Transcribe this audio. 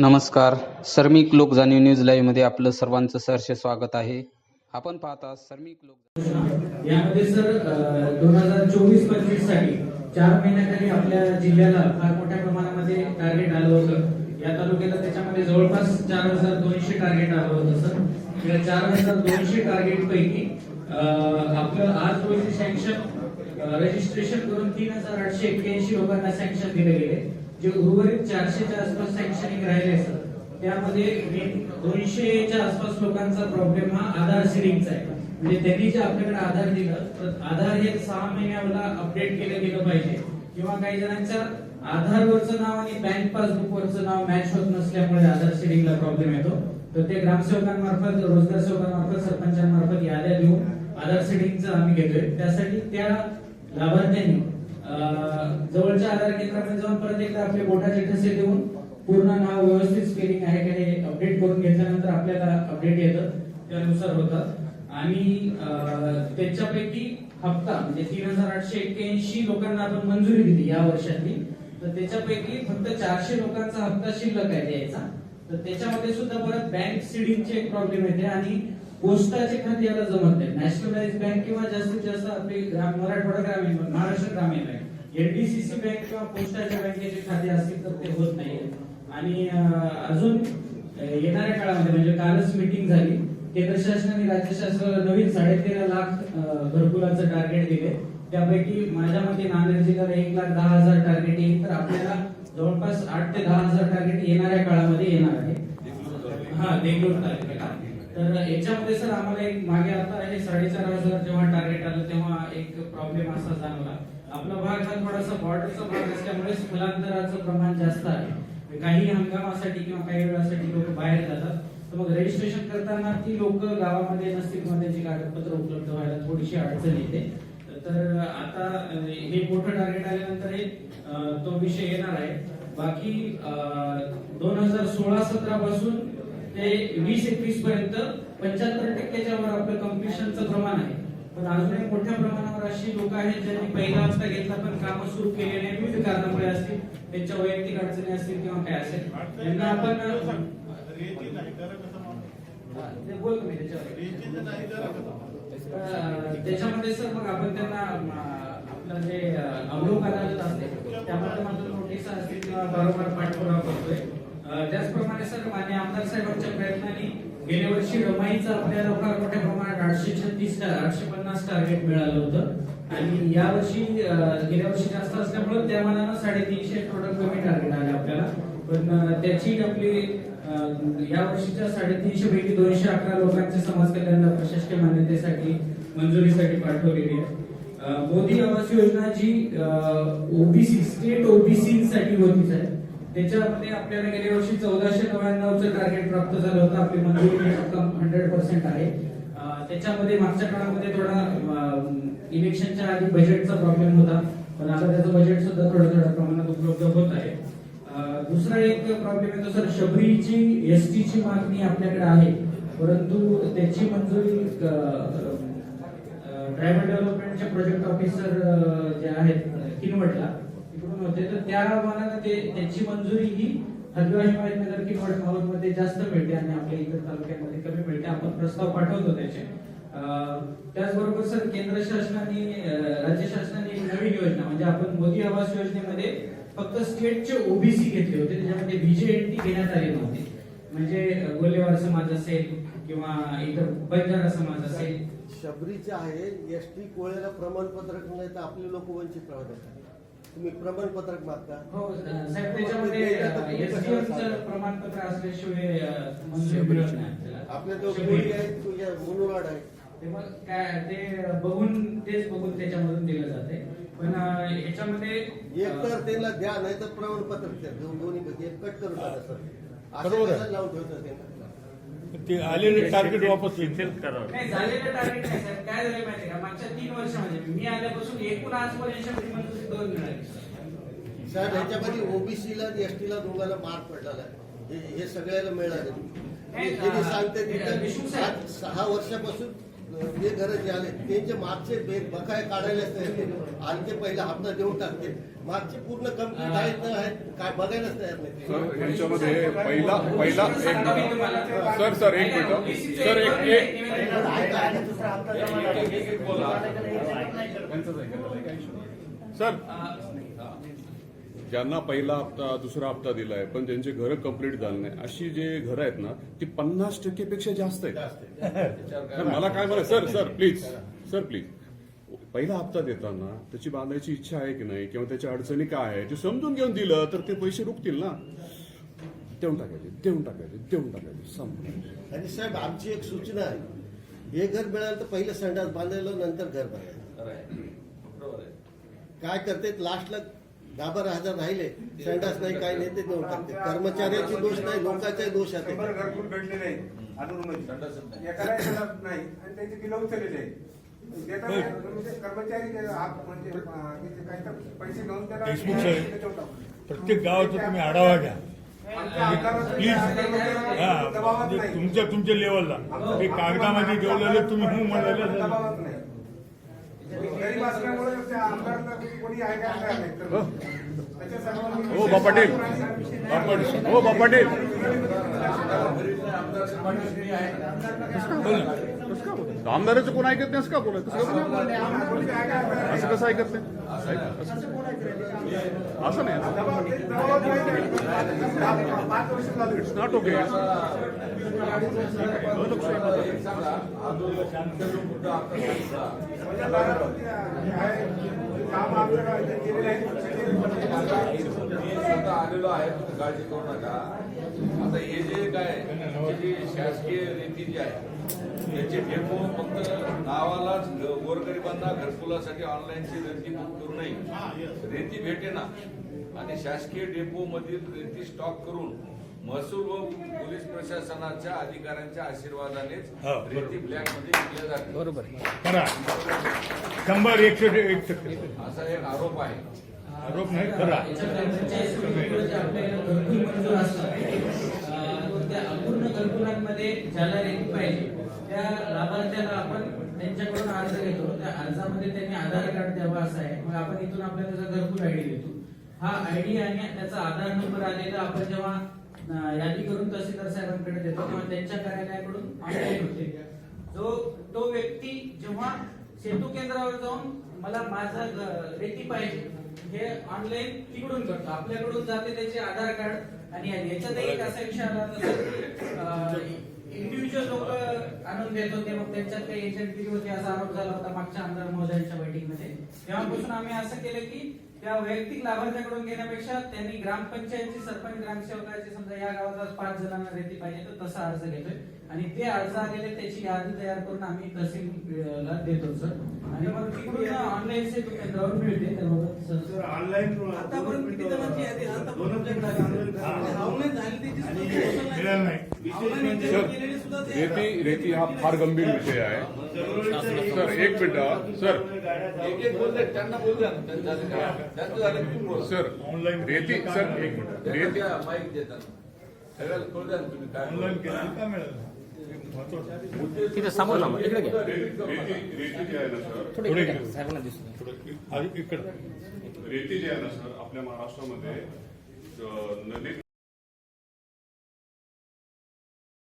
नमस्कार. सर्मिक लोक जाणीव न्यूज लाईव्हमध्ये आपलं सर्वांचं सहर्ष स्वागत आहे. आपण पाहता सर्मिक लोक यामध्ये सर दोन हजार चोवीस पंचवीससाठी चार महिन्याखाली आपल्या जिल्ह्याला फार मोठ्या प्रमाणामध्ये टार्गेट आलं होतं. या तालुक्याला त्याच्यामध्ये जवळपास चार हजार दोनशे टार्गेट आलं होतं सर. या चार हजार दोनशे टार्गेट पैकी आपलं आज रोजी सँक्शन रजिस्ट्रेशन करून तीन हजार आठशे एक्क्याऐंशी लोकांना सँक्शन दिले गेले जे उर्वरित चारशेच्या आसपास शैक्षणिक राहिले असतात त्यामध्ये दोनशेच्या आसपास लोकांचा प्रॉब्लेम हा आधार सिडिंगचा आहे. म्हणजे त्यांनी जे आपल्याकडे आधार दिलं तर आधार हे सहा महिन्याला अपडेट केलं गेलं पाहिजे. किंवा काही जणांच्या आधारवरचं नाव आणि बँक पासबुकवरचं नाव मॅच होत नसल्यामुळे आधार सिडिंगला प्रॉब्लेम येतो. तर ते ग्रामसेवकांमार्फत रोजगार सेवकांमार्फत सरपंचांमार्फत याद्या देऊन आधार सिडिंगचं आम्ही घेतोय. त्यासाठी त्या लाभार्थ्यांनी जवळच्या आधार केंद्राकडे जाऊन परत एकदा आपले बोटाचे ठसे देऊन पूर्ण नाव व्यवस्थित स्पेलिंग आहे का हे अपडेट करून घेतल्यानंतर आपल्याला अपडेट येतं. त्यानुसार होतात आणि त्याच्यापैकी हप्ता म्हणजे तीन हजार आठशे एक्क्याऐंशी लोकांना आपण मंजुरी दिली या वर्षातली. तर त्याच्यापैकी फक्त चारशे लोकांचा हप्ता शिल्लक आहे द्यायचा. तर त्याच्यामध्ये सुद्धा परत बँक सिडिंगचे एक प्रॉब्लेम येते आणि पोस्टाचे खाते याला जमत नाही नॅशनलाइज बँक किंवा जास्तीत जास्त आपली ग्राम मराठवाडा ग्रामीण बँक, महाराष्ट्र ग्रामीण बँक एनडीसीसी बँक किंवा पोस्टाच्या बँकेचे खाते असतील तर ते होत नाही आणि अजून येणाऱ्या काळामध्ये म्हणजे कालच मीटिंग झाली. केंद्र शासनाने राज्य शासनाला नवीन साडेतेरा लाख घरकुलाचं टार्गेट दिले. त्यापैकी माझ्या मते नांदेड जिल्ह्याला एक लाख दहा हजार टार्गेट येईल. तर आपल्याला जवळपास आठ ते दहा हजार टार्गेट येणाऱ्या काळामध्ये येणार आहे. हा देगलूर टार्गेट तर याच्यामध्ये सर आम्हाला एक मागे आता हे साडेचार हजार जेव्हा टार्गेट आलं तेव्हा एक प्रॉब्लेम असा जाणवला आपला भाग हा थोडासा बॉर्डरचा भाग असल्यामुळे स्थलांतराचं प्रमाण जास्त आहे. काही हंगामासाठी किंवा काही वेळासाठी लोक बाहेर जातात. तर मग रजिस्ट्रेशन करताना ती लोक गावामध्ये नसतील मग त्यांची कागदपत्र उपलब्ध व्हायला थोडीशी अडचण येते. तर आता हे मोठं टार्गेट आल्यानंतर हे तो विषय येणार आहे. बाकी दोन हजार सोळा सतरा पासून ते वीस एकवीस पर्यंत पंच्याहत्तर टक्क्याच्या वर आपलं कम्प्लिशनचं प्रमाण आहे. पण अजूनही मोठ्या प्रमाणावर अशी लोक आहेत ज्यांनी पहिला हप्ता घेतला पण काम सुरू केले नाही विविध कारणामुळे असतील त्यांच्या वैयक्तिक अडचणी असतील किंवा काय असेल त्यांना आपण बोल त्याच्यावर. त्याच्यामध्ये सर मग आपण त्यांना आपलं जे अं, असते त्यामध्ये मात्र नोटीस असतील किंवा बरोबर पाठपुरावा करतोय. त्याचप्रमाणे सर मान्य आमदार साहेबांच्या प्रयत्नांनी गेल्या वर्षी रमाईचं आपल्याला फार मोठ्या प्रमाणात आठशे छत्तीस आठशे पन्नास टार्गेट मिळालं होतं. आणि या वर्षी गेल्या वर्षी जास्त असल्यामुळे त्या मानानं साडेतीनशे थोडं कमी टार्गेट आले आपल्याला. पण त्याची आपली या वर्षीच्या साडेतीनशे पैकी दोनशे अकरा लोकांचे समाज कल्याण प्रशासकीय मान्यतेसाठी मंजुरीसाठी पाठवलेली आहे. मोदी आवास योजना जी ओबीसी स्टेट ओबीसी साठी साहेब आहे. त्याच्यामध्ये आपल्याला गेल्या वर्षी चौदाशे नव्याण्णवचं टार्गेट प्राप्त झालं होतं. आपली मंजुरी रक्कम हंड्रेड पर्सेंट आहे. त्याच्यामध्ये मागच्या काळामध्ये थोडा इलेक्शनच्या आधी बजेटचा प्रॉब्लेम होता. पण आता त्याचं बजेट सुद्धा थोडं थोड्या प्रमाणात उपलब्ध होत आहे. दुसरा एक प्रॉब्लेम येतो सर शबरीची एस टीची मागणी आपल्याकडे आहे. परंतु त्याची मंजुरी ड्रायव्हर डेव्हलपमेंटचे प्रोजेक्ट ऑफिसर जे आहेत किनवटला तिकडून होते. तर त्या मानानं ते त्यांची मंजुरी ही हलवा हिमायतनगर किनवट माहूरमध्ये जास्त मिळते आणि आपल्या इतर तालुक्यामध्ये कमी मिळते. आपण प्रस्ताव पाठवतो त्याचे. त्याचबरोबर सर केंद्र शासनाने राज्य शासनाने एक नवीन योजना म्हणजे आपण मोदी आवास योजनेमध्ये फक्त स्टेटचे ओबीसी घेतले होते. त्याच्यामध्ये बीजेएनटी घेण्यात आले नव्हते. म्हणजे गोलेवार समाज असेल किंवा इतर बंजारा समाज असेल. शबरीचे आहे एस टी कोळ्याला प्रमाणपत्र नाही तर आपले लोक वंचित राहतात. तुम्ही प्रमाणपत्रक मागता. हो साहेब त्याच्यामध्ये चं प्रमाणपत्र असल्याशिवाय अं, मंजुरी मिळत नाही आपल्याला. आपल्या जो. कोळी आहेत तुझ्या मुनुराड आहे ते मग काय ते बघून तेच बघून त्याच्यामधून दिलं जाते. पण अं, ह्याच्यामध्ये एक तर त्यांना द्या नाही तर प्रमाणपत्र द्या. दोन दोन्ही पैकी एक कट करून टाका सर. असं बरोबर आहे. कसं लावून ठेवतात त्यांना? ते आलेले टार्गेट वापस येतील नाही झालेलं टार्गेट नाही साहेब. काय झालं माहिती का? मागच्या तीन वर्षामध्ये मी आल्यापासून एकूण आजपर्यंत शबरी मंजुरी दोन मिळाली साहेब ह्याच्यामध्ये ओबीसीला एस टीला दोघांना मार पडलेला आहे. हे- हे सगळ्याला मिळाले. हे सांगते सहा वर्षापासून जे घर जे आले त्यांचे मागचे बकाय काढायला तयार नाही आणखी पहिला हप्ता देऊन टाकते मागचे पूर्ण कंप्लीट आहेत ना आहेत काय बघायलाच तयार नाही. यांच्यामध्ये पहिला पहिला एक सर सर एक मिनिट. सर एक. सर ज्यांना पहिला हप्ता दुसरा हप्ता दिलाय पण ज्यांचे घर कंप्लीट झाले नाही अशी जे घरं आहेत ना ती पन्नास टक्केपेक्षा जास्त आहेत. सर, मला काय म्हणा sir sir please sir please पहिला हप्ता देताना त्याची बांधायची इच्छा आहे की नाही किंवा त्याच्या अडचणी काय आहे ते समजून घेऊन दिलं तर ते पैसे रुकतील ना? देऊन टाकायचे देऊन टाकायचे देऊन टाकायचे संपलं. आणि साहेब आमची एक सूचना आहे. हे घर मिळालं तर पहिलं संडास बांधायला नंतर घर बांधायचं काय करते लास्टला दहा बारा हजार राहिले संडास नाही काय नाही ते देऊन टाकते कर्मचाऱ्याची दोष नाही लोकांचाही दोष आहे. घरकुल एकाला नाही. आणि त्यांचे बिल उचललेले म्हणजे कर्मचारी म्हणजे काही पैसे घेऊन त्याला. प्रत्येक गावाचा तुम्ही आढावा घ्या. प्लीज हा. दबावात म्हणजे नाही. तुमच्या तुमच्या लेवलला हे कागदामध्ये ठेवलेलं तुम्ही हो म्हणाले दबावात नाही. गरीब असल्यामुळे त्या आमदाराला कोणी काय नाही हो. बा पाटील बा पाटील हो बा पाटील आमदाराचं कोण ऐकत नाही असं का बोलत? असं कसं ऐकत नाही? असं नाही इट्स नॉट ओके आहे. काम आमचं केलेलं आहे आलेलो आहे तुम्ही काळजी करू नका आता हे जे काय जे शासकीय रेती जी आहे याचे डेपो फक्त नावालाच गोरगरिबांना घरकुलासाठी ऑनलाईनची रेती बुक करू नये रेती भेटे ना. आणि शासकीय डेपो मधील रेती स्टॉक करून महसूल व पोलीस प्रशासनाच्या अधिकाऱ्यांच्या आशीर्वादानेच. रेती ब्लॅकमध्ये विकल्या जाते बरोबर करा शंभर एकशे एक टक्के. असा एक आरोप आहे. आरोप नाही अं, त्या अपूर्ण घरकुलांमध्ये ज्याला रेती पाहिजे त्या लाभार्थ्याला आपण त्यांच्याकडून अर्ज घेतो. त्या अर्जामध्ये त्यांनी आधार कार्ड द्यावा असं आहे. मग आपण इथून आपल्याला त्याचा घरकुल आयडी देतो. हा आयडी आणि त्याचा आधार नंबर आलेला आपण जेव्हा यादी करून तहसीलदार साहेबांकडे देतो तेव्हा त्यांच्या कार्यालयाकडून जो तो व्यक्ती जेव्हा सेतू केंद्रावर जाऊन मला माझा रेती पाहिजे. हे ऑनलाईन तिकडून करतो. आपल्याकडून जाते त्याचे आधार कार्ड आणि याच्यातही एक असा विषय आला होता इंडिव्हिज्युअल लोक आणून देत होते मग त्यांच्यात काही एजंटगिरी होते असा आरोप झाला होता मागच्या आमदार महोदयांच्या बैठकीमध्ये. तेव्हापासून आम्ही असं केलं की त्या वैयक्तिक लाभार्थ्याकडून घेण्यापेक्षा त्यांनी ग्रामपंचायतची सरपंच ग्रामसेवकाची समजा या गावात आज पाच जणांना रेती पाहिजे तर तसा अर्ज घेतोय. आणि ते अर्ज आलेले त्याची यादी तयार करून आम्ही तहसीलला देतो सर. आणि मग तिकडून ऑनलाईन केंद्रावर मिळते त्याबाबत सर. ऑनलाईन आतापर्यंत किती जणांची यादी. ऑनलाईन झाली. त्याची सुद्धा सोशल नाही. मिळालं नाही ऑनलाईन इंटरव्ह्यू केलेली सुद्धा ते रेती रेती हा फार गंभीर विषय आहे सर एक मिनिट सर। एक एक बोलते त्यांना बोल द्या ना. त्यांचं झालं का? त्यांचं झालं की तुम्ही बोला. सर ऑनलाईन रेती सर एक मिनिट त्यांना रेती। द्या, माईक देताना सगळ्याला कळू द्या ना तुम्ही काय ऑनलाईन केलं का मिळालं महत्वाचं तिथे समोर रेती रेती जी आहे ना सर? पुढे घ्या. थोडं इकडं। रेती जी आहे ना सर आपल्या महाराष्ट्रामध्ये अ, नदीत